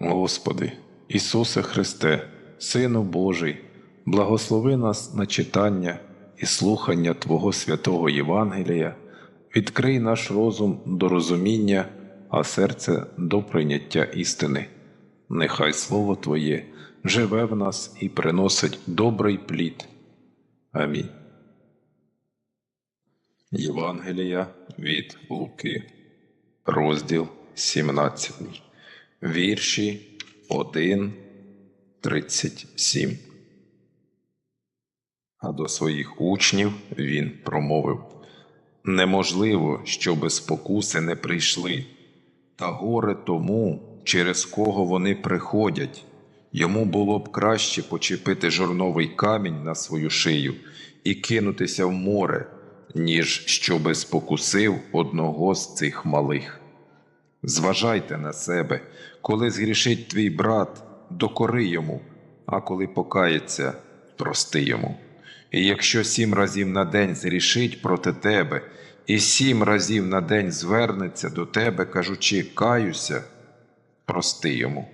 Господи, Ісусе Христе, Сину Божий, благослови нас на читання і слухання Твого святого Євангелія, відкрий наш розум до розуміння, а серце до прийняття істини. Нехай Слово Твоє живе в нас і приносить добрий плід. Амінь. Євангелія від Луки, розділ 17, вірші 1, 37. А до своїх учнів він промовив Неможливо, щоби спокуси не прийшли, та горе тому, через кого вони приходять. Йому було б краще почепити жорновий камінь на свою шию і кинутися в море, ніж щоби спокусив одного з цих малих. Зважайте на себе, коли згрішить твій брат, докори йому, а коли покається, прости йому. І якщо сім разів на день згрішить проти тебе, і сім разів на день звернеться до тебе, кажучи, каюся, прости йому.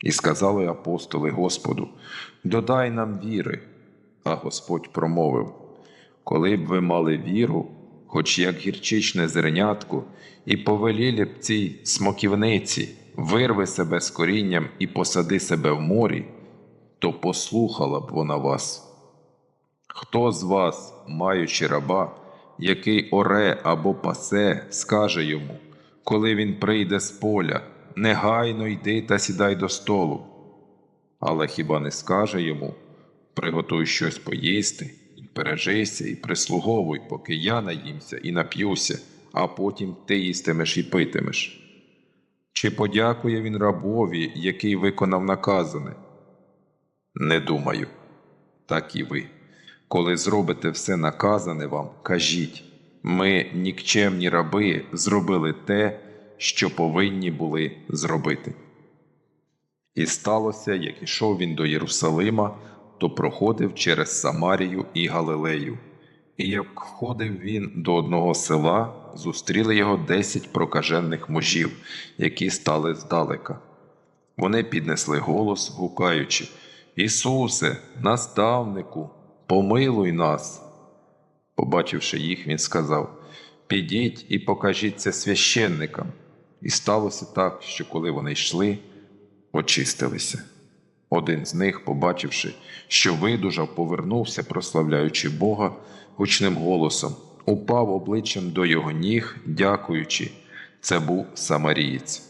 І сказали апостоли Господу: Додай нам віри. А Господь промовив: Коли б ви мали віру, хоч як гірчичне зернятко, і повеліли б цій смоківниці, вирви себе з корінням і посади себе в морі, то послухала б вона вас. Хто з вас, маючи раба, який оре або пасе, скаже йому, коли він прийде з поля, негайно йди та сідай до столу. Але хіба не скаже йому приготуй щось поїсти, і пережися, і прислуговуй, поки я наїмся і нап'юся, а потім ти їстимеш і питимеш. Чи подякує він рабові, який виконав наказане? Не думаю, так і ви. Коли зробите все наказане вам, кажіть ми, нікчемні раби, зробили те, що повинні були зробити. І сталося, як ішов він до Єрусалима, то проходив через Самарію і Галилею. І як входив він до одного села, зустріли його десять прокажених мужів, які стали здалека. Вони піднесли голос, гукаючи Ісусе, наставнику, помилуй нас. Побачивши їх, він сказав Підіть і покажіть це священникам. І сталося так, що коли вони йшли, очистилися. Один з них, побачивши, що видужав, повернувся, прославляючи Бога гучним голосом, упав обличчям до його ніг, дякуючи, це був самарієць.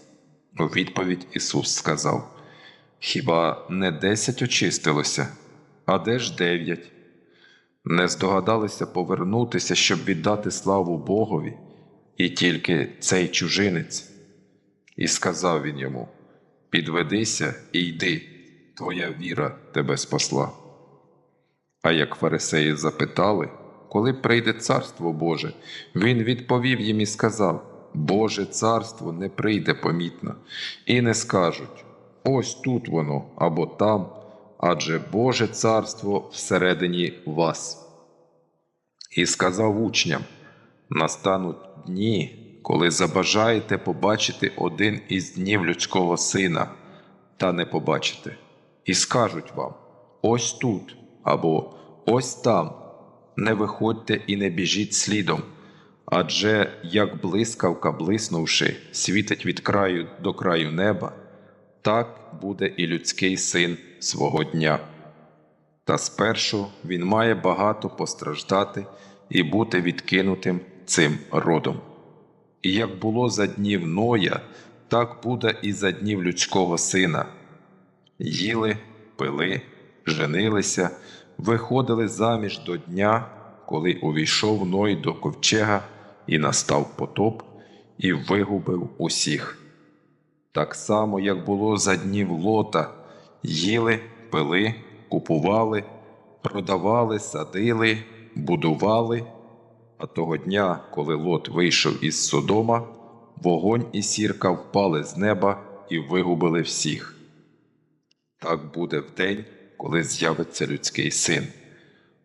У відповідь Ісус сказав: Хіба не десять очистилося, а де ж дев'ять? Не здогадалися повернутися, щоб віддати славу Богові, і тільки цей чужинець. І сказав він йому: Підведися і йди, твоя віра тебе спасла. А як фарисеї запитали, коли прийде царство Боже, він відповів їм і сказав: Боже царство не прийде помітно, і не скажуть ось тут воно або там, адже Боже царство всередині вас. І сказав учням: настануть дні, коли забажаєте побачити один із днів людського сина, та не побачите, і скажуть вам: ось тут або ось там. Не виходьте і не біжіть слідом, адже як блискавка, блиснувши, світить від краю до краю неба, так буде і людський син свого дня. Та спершу він має багато постраждати і бути відкинутим цим родом. І як було за днів Ноя, так буде і за днів людського сина. Їли, пили, женилися, виходили заміж до дня, коли увійшов Ной до ковчега і настав потоп, і вигубив усіх. Так само, як було за днів лота, їли, пили, купували, продавали, садили, будували. А того дня, коли Лот вийшов із Содома, вогонь і сірка впали з неба і вигубили всіх. Так буде в день, коли з'явиться людський син.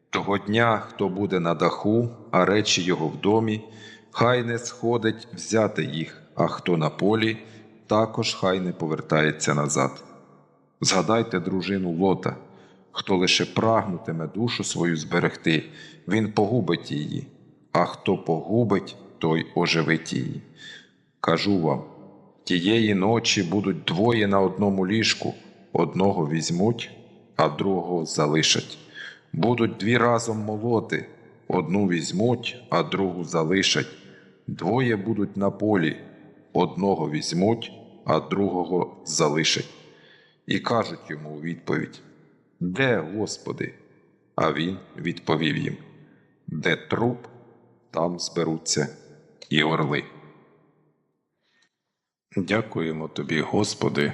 Того дня, хто буде на даху, а речі його в домі, хай не сходить взяти їх, а хто на полі, також хай не повертається назад. Згадайте дружину Лота, хто лише прагнутиме душу свою зберегти, він погубить її, а хто погубить, той оживить її. Кажу вам, тієї ночі будуть двоє на одному ліжку, одного візьмуть, а другого залишать. Будуть дві разом молоти, одну візьмуть, а другу залишать. Двоє будуть на полі, одного візьмуть, а другого залишать. І кажуть йому у відповідь: Де, Господи? А він відповів їм: Де труп, там зберуться і орли. Дякуємо тобі, Господи,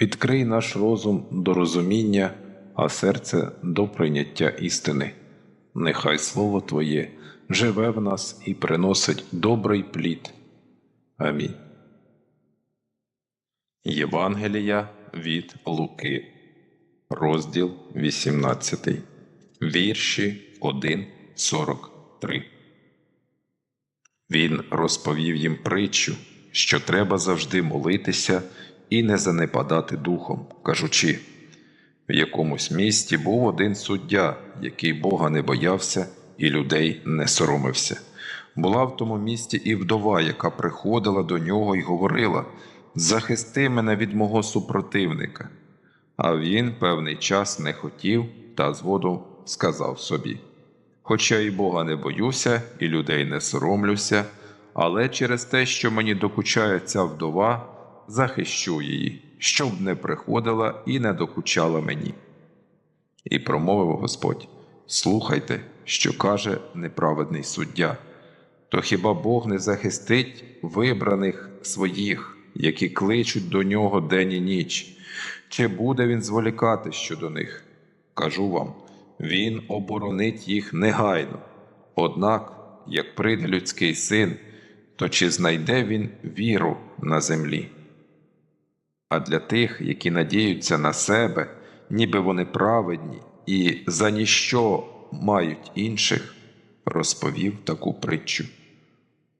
відкрий наш розум до розуміння, а серце до прийняття істини. Нехай Слово Твоє живе в нас і приносить добрий плід. Амінь. Євангелія від Луки, розділ 18, вірші 1.43. Він розповів їм притчу, що треба завжди молитися і не занепадати духом, кажучи, в якомусь місті був один суддя, який Бога не боявся і людей не соромився. Була в тому місті і вдова, яка приходила до нього і говорила: Захисти мене від мого супротивника. А він певний час не хотів та згодом сказав собі: Хоча і Бога не боюся, і людей не соромлюся, але через те, що мені докучає ця вдова, захищу її, щоб не приходила і не докучала мені. І промовив Господь: Слухайте, що каже неправедний суддя. То хіба Бог не захистить вибраних своїх, які кличуть до нього день і ніч? Чи буде він зволікати щодо них? Кажу вам, він оборонить їх негайно. Однак, як прийде людський син, то чи знайде він віру на землі? А для тих, які надіються на себе, ніби вони праведні і за ніщо мають інших, розповів таку притчу.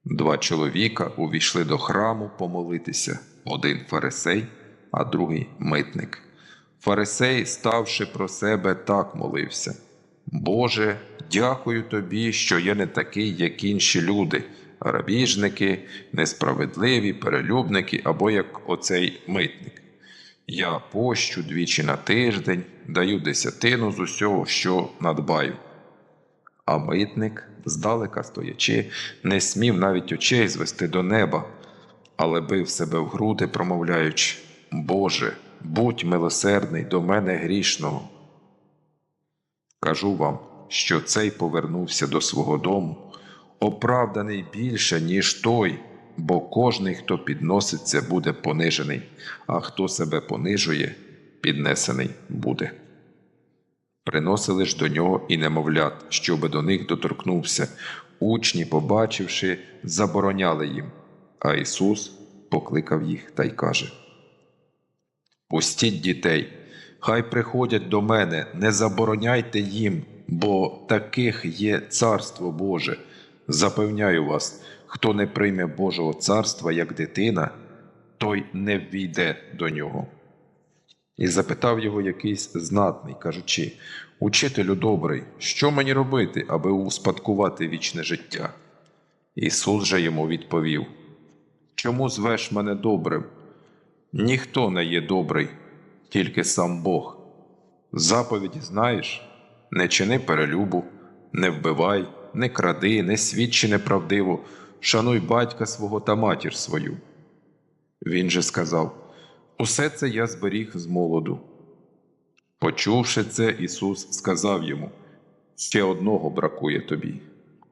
Два чоловіка увійшли до храму помолитися один фарисей, а другий митник. Фарисей, ставши про себе, так молився: Боже, дякую тобі, що я не такий, як інші люди, грабіжники, несправедливі, перелюбники або як оцей митник. Я пощу двічі на тиждень, даю десятину з усього, що надбаю. А митник, здалека стоячи, не смів навіть очей звести до неба, але бив себе в груди, промовляючи: Боже, будь милосердний до мене грішного. Кажу вам, що цей повернувся до свого дому, оправданий більше, ніж той, бо кожний, хто підноситься, буде понижений, а хто себе понижує, піднесений буде. Приносили ж до нього і немовлят, щоби до них доторкнувся. Учні, побачивши, забороняли їм. А Ісус покликав їх та й каже: Пустіть дітей, хай приходять до мене, не забороняйте їм, бо таких є Царство Боже. Запевняю вас, хто не прийме Божого царства як дитина, той не ввійде до нього. І запитав його якийсь знатний, кажучи: Учителю добрий, що мені робити, аби успадкувати вічне життя? Ісус же йому відповів: Чому звеш мене добрим? Ніхто не є добрий, тільки сам Бог. Заповіді знаєш не чини перелюбу, не вбивай, не кради, не свідчи неправдиво, шануй батька свого та матір свою. Він же сказав: Усе це я зберіг з молоду. Почувши це, Ісус сказав йому: Ще одного бракує тобі.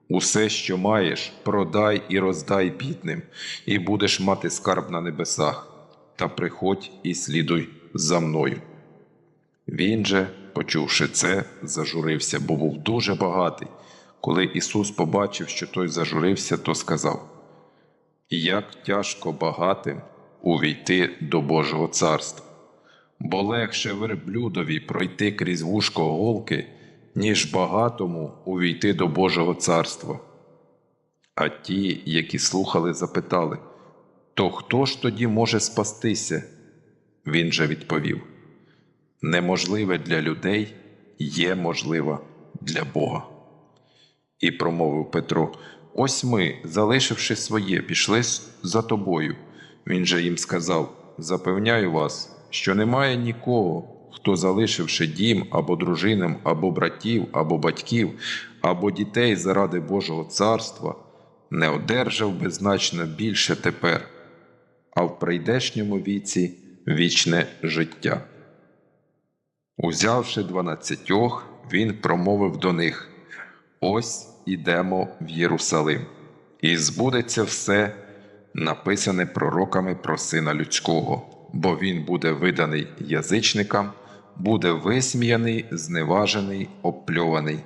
Усе, що маєш, продай і роздай бідним, і будеш мати скарб на небесах. та приходь і слідуй за мною. Він же, почувши це, зажурився, бо був дуже багатий. Коли Ісус побачив, що той зажурився, то сказав: Як тяжко багатим увійти до Божого царства, бо легше верблюдові пройти крізь вушко голки, ніж багатому увійти до Божого царства. А ті, які слухали, запитали: То хто ж тоді може спастися? Він же відповів: Неможливе для людей є можливе для Бога. І промовив Петро: Ось ми, залишивши своє, пішли за тобою. Він же їм сказав: Запевняю вас, що немає нікого, хто, залишивши дім або дружинам, або братів, або батьків, або дітей заради Божого царства, не одержав би значно більше тепер, а в прийдешньому віці вічне життя. Узявши дванадцятьох, він промовив до них: Ось ідемо в Єрусалим, і збудеться все, написане пророками про сина людського, бо він буде виданий язичникам, буде висміяний, зневажений, обпльований.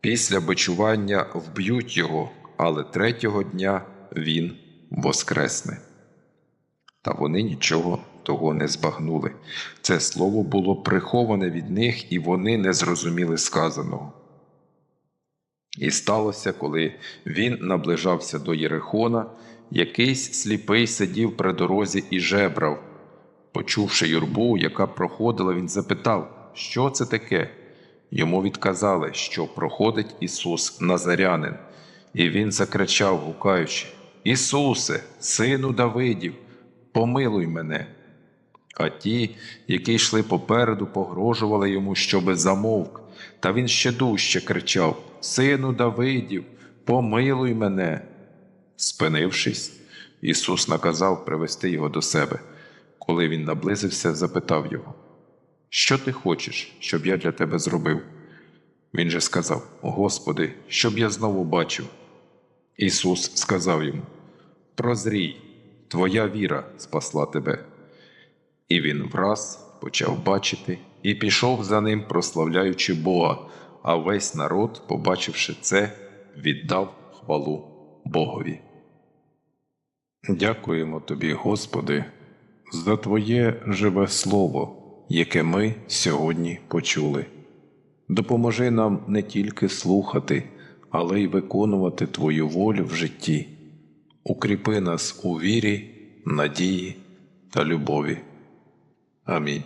Після бичування вб'ють його, але третього дня він воскресне. Та вони нічого того не збагнули. Це слово було приховане від них, і вони не зрозуміли сказаного. І сталося, коли він наближався до Єрихона, якийсь сліпий сидів при дорозі і жебрав. Почувши юрбу, яка проходила, він запитав, що це таке. Йому відказали, що проходить Ісус Назарянин, і він закричав, гукаючи: Ісусе, сину Давидів, помилуй мене. А ті, які йшли попереду, погрожували йому, щоби замовк, та він ще дужче кричав: Сину Давидів, помилуй мене. Спинившись, Ісус наказав привести його до себе. Коли він наблизився, запитав його: Що ти хочеш, щоб я для тебе зробив? Він же сказав: Господи, щоб я знову бачив. Ісус сказав йому: Прозрій, твоя віра спасла тебе. І він враз почав бачити і пішов за ним, прославляючи Бога, а весь народ, побачивши це, віддав хвалу Богові. Дякуємо тобі, Господи, за Твоє живе Слово, яке ми сьогодні почули. Допоможи нам не тільки слухати, але й виконувати Твою волю в житті. Укріпи нас у вірі, надії та любові. Амінь.